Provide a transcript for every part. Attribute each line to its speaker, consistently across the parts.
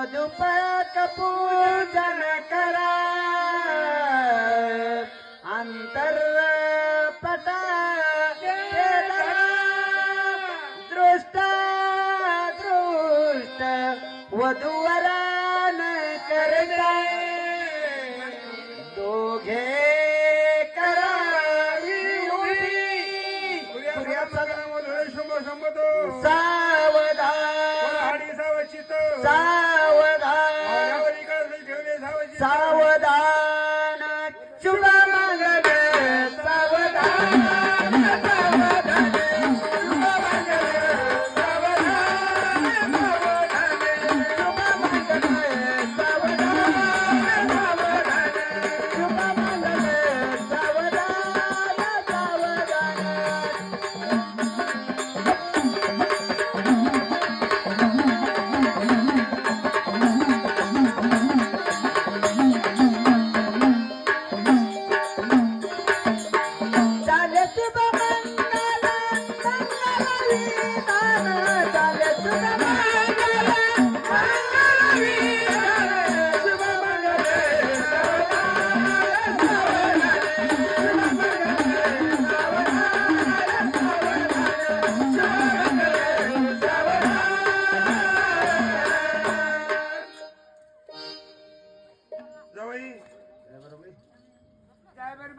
Speaker 1: मधुपक पूजन करा. अंतर पट दृष्ट दृष्ट
Speaker 2: वधूवर
Speaker 3: Yeah.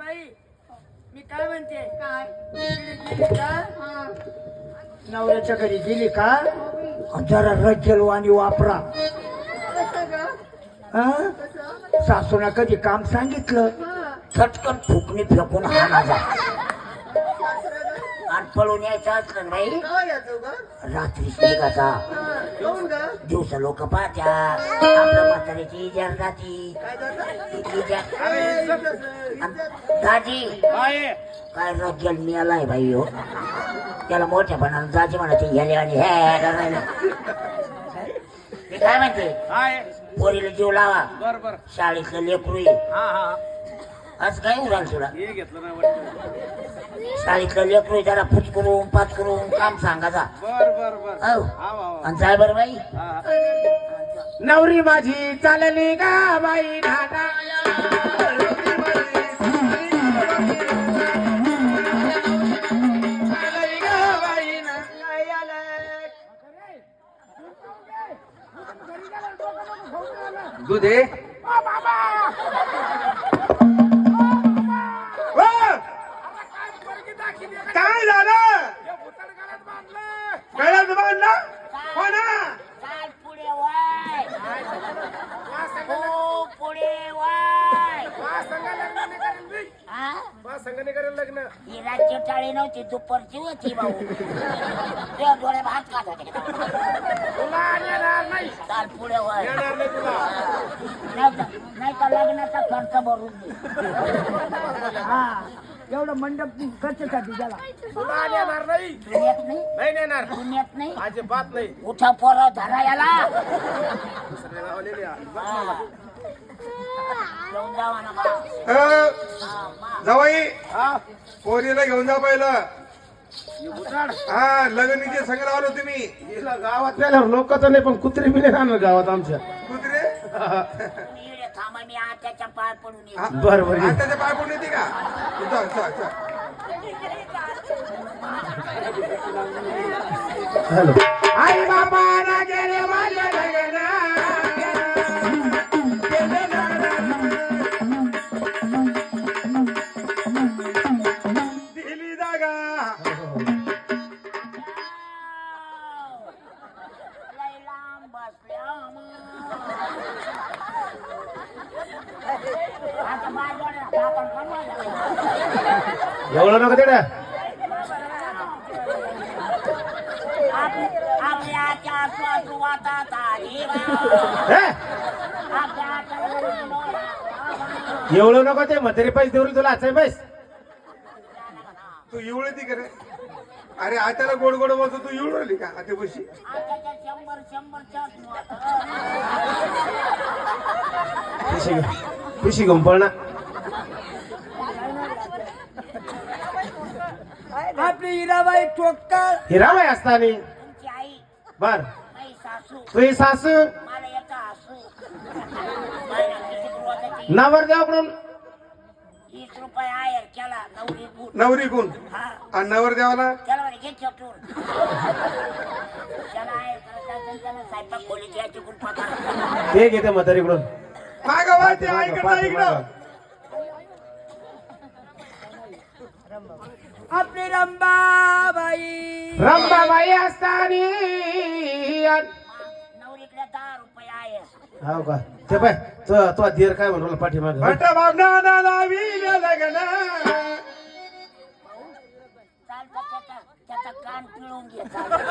Speaker 3: बाई? मी काय म्हणते?
Speaker 4: काय?
Speaker 3: गेली का?
Speaker 4: हा.
Speaker 1: नवऱ्याच्या घरी गेली का? जरा रज्जलवाणी वापरा.
Speaker 4: कसं ग
Speaker 1: हं?
Speaker 4: कसं
Speaker 1: कधी काम सांगितलं?
Speaker 4: हा
Speaker 1: चटकन फुकणी फेकून हाना जा. आणि पळून यायचं असलं नाही रात्रीच निघाचा
Speaker 4: हा कोण
Speaker 1: दिवसा लोक पाहत्या आपल्या म्हाताऱ्याची इजार जाती
Speaker 4: काय जातं
Speaker 1: इजार
Speaker 4: इज्जत इज्जत
Speaker 1: दाजी काय रज्जल मिळालाय बाई हो? त्याला मोठ्यापणानं दाजी म्हणायचे ह्याले आणि हे करायला. मी काय म्हणते? पोरीला जीव लावा.
Speaker 5: बर बर.
Speaker 1: शाळेतलं लेकरू आहे.
Speaker 5: हा हा.
Speaker 1: आज काय उराल तुला?
Speaker 5: हे घेतलं नाही वाटतं.
Speaker 1: शाळेतलं लेकरू आहे, जरा फुच करून पाच करून काम सांगायचा
Speaker 5: बर बर बर.
Speaker 1: औ.
Speaker 5: हा वा वा.
Speaker 1: आणि जाय बरं बाई.
Speaker 5: हा हा.
Speaker 1: नवरी माझी चालली का बाई ढाका
Speaker 2: दुधे
Speaker 1: आहे?
Speaker 2: संघाने करेल लग्न.
Speaker 1: ही राज्य टाळी नव्हती दुपारची होती भाऊ. डोळे भात खात होते. का?
Speaker 2: तुला येणार नाही.
Speaker 1: चाल पुढे
Speaker 2: येणार नाही तुला.
Speaker 1: नाही तर- नाही तर लग्नाचा खर्च भरून दे. हा. एवढं मंडप खर्चसाठी गेला
Speaker 2: तुला येणार नाही.
Speaker 1: येत नाही?
Speaker 2: नाही येणार
Speaker 1: तू येत नाही?
Speaker 2: अजिबात नाही.
Speaker 1: उठा पोरं धरा याला.
Speaker 2: जावई पोरीला घेऊन जा पहिलं. हा लग्नीचे संग लावलो तुम्ही
Speaker 6: गावात गेल्यावर लोकांचं नाही पण कुत्रे बिले राहणार गावात आमच्या.
Speaker 2: कुत्रे?
Speaker 1: थांबा मी आत्याच्या पाय पडून येतो.
Speaker 2: हा?
Speaker 6: बरं, बरं.
Speaker 2: पाय पडून येते का? चल चल चल.
Speaker 6: हॅलो.
Speaker 2: आई बाबा गेले
Speaker 1: आपल्याच्या स्वतवातात
Speaker 6: एवढं नको ते म्हातारी पैसे देऊन तुला असं बस
Speaker 2: तू एवढी ती करे अरे आत्याला गोड गोड बोलतो तू एवढं आली का आता बशी
Speaker 6: पिशी पिशी घेऊन पळणार
Speaker 3: आपली हिराबाई टोक्कर
Speaker 6: हिराबाई असतानी?
Speaker 1: तुमची आई.
Speaker 6: बर.
Speaker 1: माझी सासू.
Speaker 6: तुझी सासू?
Speaker 1: मला
Speaker 6: नवरदेवाकडून?
Speaker 1: वीस रुपये आहे केला नवरी गुण.
Speaker 2: नवरी कोण
Speaker 1: हा.
Speaker 2: आणि नवर
Speaker 1: त्याला म्हणे घे चटून त्याला आहे त्याला त्याला स्वयंपाक खोली घ्यायची गुण पगार.
Speaker 6: ते घेते म्हातारीकडून.
Speaker 2: माग वाटे ऐकत इकडं.
Speaker 4: आपली रंबाबाई.
Speaker 6: रंबाबाई असतानी.
Speaker 1: नवरीकडे दहा रुपये आहे.
Speaker 6: हो का? ते पाय तो तो धीर काय म्हणून पाठीमाग?
Speaker 2: भट बाबना लावी लग्न.
Speaker 1: चालतं त्याचा त्याचा कान पिळून घे चालतं.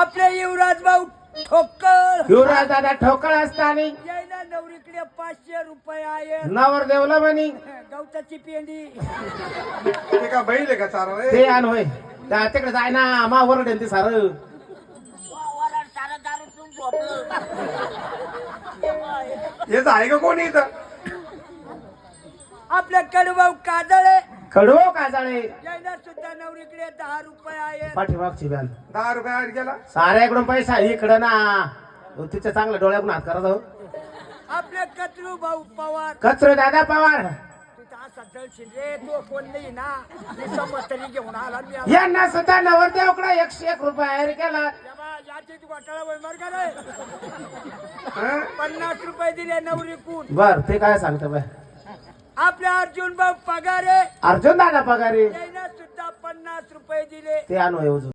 Speaker 4: आपले युवराज भाऊ ठोकर
Speaker 6: युवराज दादा ठोकळ असतानी.
Speaker 4: पाचशे रुपये आहे.
Speaker 6: नवरदेवला म्हणी.
Speaker 4: गवताची पेंडी.
Speaker 2: ते का बैल आहे का चारा रे
Speaker 6: ते आण होय. त्या तिकडे जाय ना मा वरडेल ते सारं.
Speaker 1: वा- वरण सारं दारू पिऊन झोपलं.
Speaker 2: हेच आहे का कोणी इथं?
Speaker 4: आपल्या कडभाऊ काजळे
Speaker 6: कडो का जाळे
Speaker 4: यायला सुद्धा नवरीकडे दहा रुपये आहे
Speaker 6: पाठीमागची बॅन.
Speaker 2: दहा रुपये आड गेला.
Speaker 6: साऱ्याकडून पैसा इकडं ना. तिच्या चांगल्या डोळ्याकडून हात करत हो
Speaker 4: आपले कचरू भाऊ पवार.
Speaker 6: कचरो दादा पवार.
Speaker 4: तो कोण नाही ना. घेऊन आला मी.
Speaker 6: यांना सुद्धा नवरदेवकडे एकशे एक रुपये केला.
Speaker 2: हं?
Speaker 4: पन्नास रुपये दिले नवरी कून
Speaker 6: बर ते काय सांगतो बाय
Speaker 4: आपल्या अर्जुन भाऊ पगार.
Speaker 6: अर्जुन दादा पगारी.
Speaker 4: सुद्धा पन्नास रुपये दिले.
Speaker 6: ते आणू